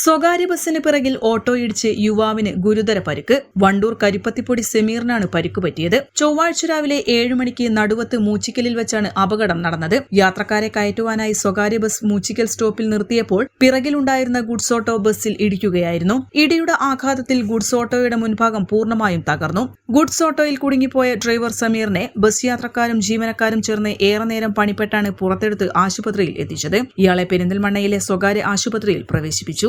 സ്വകാര്യ ബസ്സിന് പിറകിൽ ഓട്ടോയിടിച്ച് യുവാവിന് ഗുരുതര പരിക്ക്. വണ്ടൂർ കരിപ്പത്തിപ്പൊടി സെമീറിനാണ് പരിക്ക് പറ്റിയത്. ചൊവ്വാഴ്ച രാവിലെ ഏഴ് മണിക്ക് നടുവത്ത് മൂച്ചിക്കലിൽ വെച്ചാണ് അപകടം നടന്നത്. യാത്രക്കാരെ കയറ്റുവാനായി സ്വകാര്യ ബസ് മൂച്ചിക്കൽ സ്റ്റോപ്പിൽ നിർത്തിയപ്പോൾ പിറകിലുണ്ടായിരുന്ന ഗുഡ്സ് ഓട്ടോ ബസ്സിൽ ഇടിക്കുകയായിരുന്നു. ഇടിയുടെ ആഘാതത്തിൽ ഗുഡ്സ് ഓട്ടോയുടെ മുൻഭാഗം പൂർണമായും തകർന്നു. ഗുഡ്സ് ഓട്ടോയിൽ കുടുങ്ങിപ്പോയ ഡ്രൈവർ സമീറിനെ ബസ് യാത്രക്കാരും ജീവനക്കാരും ചേർന്ന് ഏറെ നേരം പണിപ്പെട്ടാണ് പുറത്തെടുത്ത് ആശുപത്രിയിൽ എത്തിച്ചത്. ഇയാളെ പെരിന്തൽമണ്ണയിലെ സ്വകാര്യ ആശുപത്രിയിൽ പ്രവേശിപ്പിച്ചു.